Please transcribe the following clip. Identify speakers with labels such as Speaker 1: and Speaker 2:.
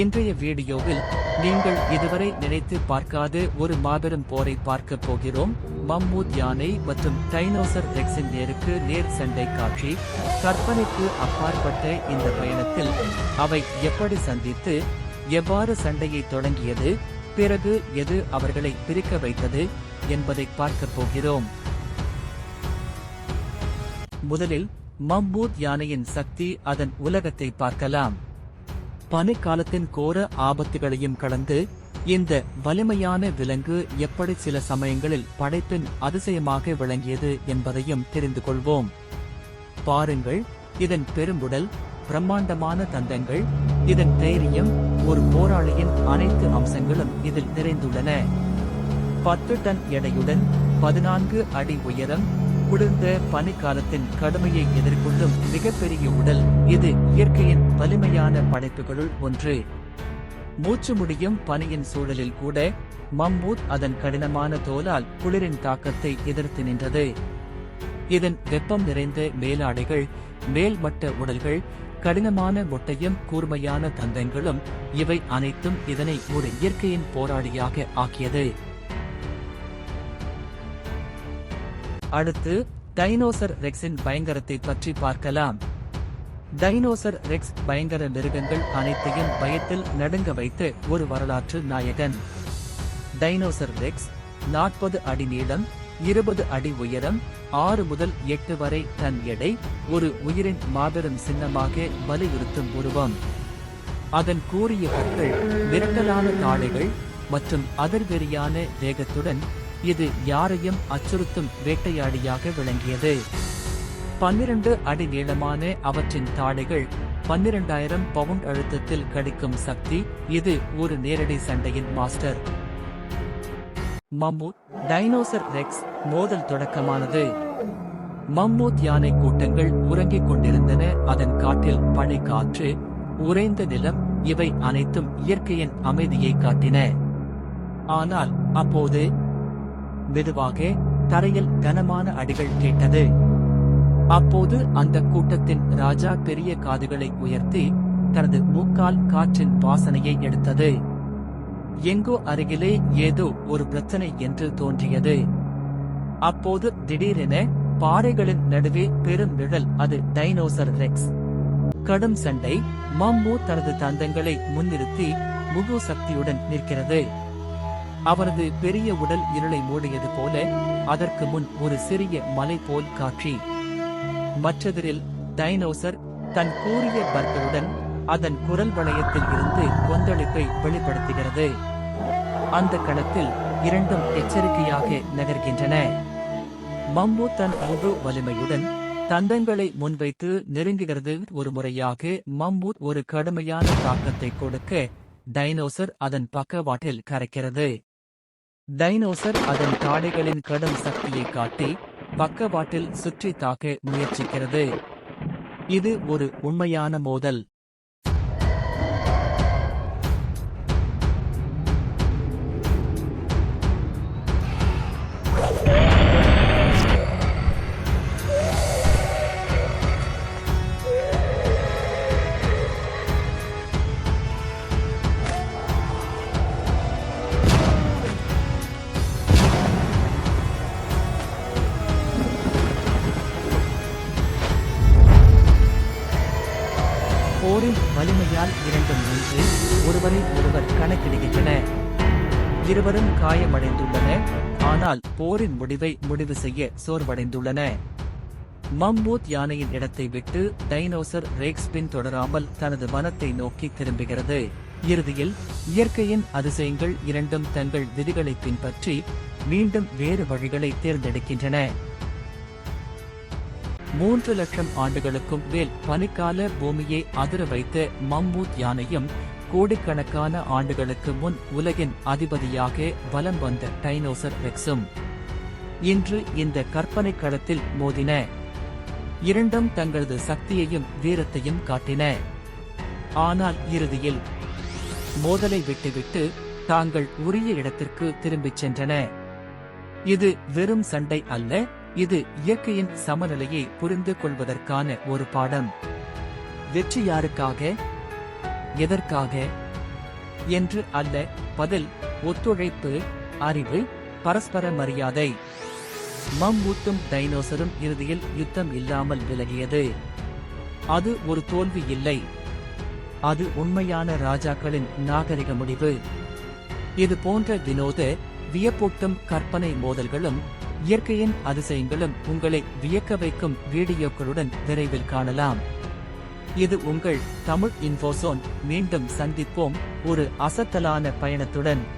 Speaker 1: இன்றைய வீடியோவில் நீங்கள் இதுவரை நினைத்து பார்க்காத ஒரு மாபெரும் போரை பார்க்க போகிறோம். மம்மூத் யானை மற்றும் டைனோசர் ரெக்ஸின் நேருக்கு நேர் சண்டை காட்சி. கற்பனைக்கு அப்பாற்பட்ட இந்த பயணத்தில் அவை எப்படி சந்தித்து எவ்வாறு சண்டையை தொடங்கியது பிறகு எது அவர்களை பிரிக்க வைத்தது என்பதை பார்க்க போகிறோம். முதலில் மம்பூத் யானையின் சக்தி அதன் உலகத்தை பார்க்கலாம். பனிக்காலத்தின் கோர ஆபத்துகளையும் கடந்து இந்த வலிமையான விலங்கு எப்படி சில சமயங்களில் படைப்பின் அதிசயமாக விளங்கியது என்பதையும் தெரிந்து கொள்வோம். பாருங்கள் இதன் பெரும்புடல் பிரம்மாண்டமான தந்தங்கள் இதன் தைரியம் ஒரு போராளியின் அனைத்து அம்சங்களும் இதில் நிறைந்துள்ளன. பத்து டன் எடையுடன் பதினான்கு அடி உயரம் குளிர்ந்த பனிக்காலத்தின் கடுமையை எதிர்கொள்ளும் மிகப்பெரிய உடல் இது இயற்கையின் வலிமையான படைப்புகளுள் ஒன்று. மூச்சு முடியும் பனியின் சூழலில் கூட மம்மூத் அதன் கடினமான தோலால் குளிரின் தாக்கத்தை எதிர்த்து நின்றது. இதன் வெப்பம் நிறைந்த மேலாடைகள் மேல்மட்ட உடல்கள் கடினமான மொட்டையும் கூர்மையான தந்தங்களும் இவை அனைத்தும் இதனை ஒரு இயற்கையின் போராளியாக ஆக்கியது. அடுத்து டைனோசர் ரெக்ஸின் பயங்கரத்தை பற்றி பார்க்கலாம். டைனோசர் ரெக்ஸ் பயங்கர மிருகங்கள் அனைத்தையும் பயத்தில் நடுங்க வைத்து ஒரு வரலாற்று நாயகன். டைனோசர் ரெக்ஸ் நாற்பது அடி நீளம் இருபது அடி உயரம் ஆறு முதல் எட்டு வரை டன் எடை ஒரு உயிரின் மாபெரும் சின்னமாக வலியுறுத்தும் உருவம். அதன் கூறிய கற்கள் விரட்டலான தாடைகள் மற்றும் அதிர்வெறியான வேகத்துடன் இது யாரையும் அச்சுறுத்தும் வேட்டையாடியாக விளங்கியது. பன்னிரண்டு அடி நீளமான அவற்றின் தாடைகள் பன்னிரண்டாயிரம் பவுண்ட் அழுத்தத்தில் கடிக்கும் சக்தி இது ஒரு நேரடி சண்டையின் மாஸ்டர். மம்மூத் டைனோசர் ரெக்ஸ் மோதல் தொடக்கமானது. மம்மூத் யானை கூட்டங்கள் உறங்கிக் கொண்டிருந்தன அதன் காட்டில் பனி காற்று உறைந்த நிலம் இவை அனைத்தும் இயற்கையின் அமைதியை காட்டின. ஆனால் அப்போது மெதுவாக தரையில் கனமான அடிகள் கேட்டது. அப்போது அந்த கூட்டத்தின் ராஜா பெரிய காதுகளை உயர்த்தி தனது மூக்கால் காற்றின் வாசனையை எடுத்தது. எங்கோ அருகிலே ஏதோ ஒரு பிரச்சனை என்று தோன்றியது. அப்போது திடீரென பாறைகளின் நடுவே பெரும் நிழல் அது டைனோசர் ரெக்ஸ். கடும் சண்டை மம்மு தனது தந்தங்களை முன்னிறுத்தி முழு சக்தியுடன் நிற்கிறது. அவரது பெரிய உடல் இருளை மூடியது போல அதற்கு முன் ஒரு சிறிய மலை போல் காட்சி. மற்றதில் டைனோசர் தன் கூறிய பற்களுடன் அதன் குரல் வளையத்தில் இருந்து கொந்தளிப்பை வெளிப்படுத்துகிறது. அந்த களத்தில் இரண்டும் எச்சரிக்கையாக நகர்கின்றன. மம்மு தன் முழு வலிமையுடன் தந்தங்களை முன்வைத்து நெருங்குகிறது. ஒரு முறையாக மம்மூத் ஒரு கடுமையான தாக்கத்தை கொடுக்க டைனோசர் அதன் பக்கவாட்டில் கரைக்கிறது. டைனோசர் அதன் தாடைகளின் கடும் சக்தியை காட்டி பக்கவாட்டில் சுற்றி தாக்க முயற்சிக்கிறது. இது ஒரு உண்மையான மோதல். போரின் வலிமையால் இரண்டும் நின்று ஒருவரை ஒருவர் கணக்கிடுகின்றன. இருவரும் காயமடைந்துள்ளன ஆனால் போரின் முடிவை முடிவு செய்ய சோர்வடைந்துள்ளன. மம்மூத் யானையின் இடத்தை விட்டு டைனோசர் ரேக்ஸ்பின் தொடராமல் தனது வனத்தை நோக்கி திரும்புகிறது. இறுதியில் இயற்கையின் அதிசயங்கள் இரண்டும் தங்கள் விதிகளை பின்பற்றி மீண்டும் வேறு வழிகளை தேர்ந்தெடுக்கின்றன. மூன்று லட்சம் ஆண்டுகளுக்கும் மேல் பனிக்கால பூமியை அதிர வைத்த மம்மூத் யானையும் கோடிக்கணக்கான ஆண்டுகளுக்கு முன் உலகின் அதிபதியாக வலம் வந்த டைனோசர் ரெக்ஸும் இன்று இந்த கற்பனை களத்தில் மோதின. இரண்டும் தங்களது சக்தியையும் வீரத்தையும் காட்டின. ஆனால் இறுதியில் மோதலை விட்டுவிட்டு தாங்கள் உரிய இடத்திற்கு திரும்பிச் சென்றன. இது வெறும் சண்டை அல்ல இது இயற்கையின் சமநிலையை புரிந்து கொள்வதற்கான ஒரு பாடம். வெற்றி யாருக்காக? எதற்காக? என்று அல்ல பதில் ஒத்துழைப்பு அறிவு பரஸ்பர மரியாதை. மம்பூத்தும் டைனோசரும் இறுதியில் யுத்தம் இல்லாமல் விலகியது. அது ஒரு தோல்வி இல்லை. அது உண்மையான ராஜாக்களின் நாகரிக முடிவு. இது போன்ற வினோத வியப்பூட்டும் கற்பனை மோதல்களும் இயற்கையின் அதிசயங்களும் உங்களை வியக்க வைக்கும் வீடியோக்களுடன் விரைவில் காணலாம். இது உங்கள் தமிழ் இன்ஃபோசோன். மீண்டும் சந்திப்போம். ஒரு அசத்தலான பயணத்துடன்.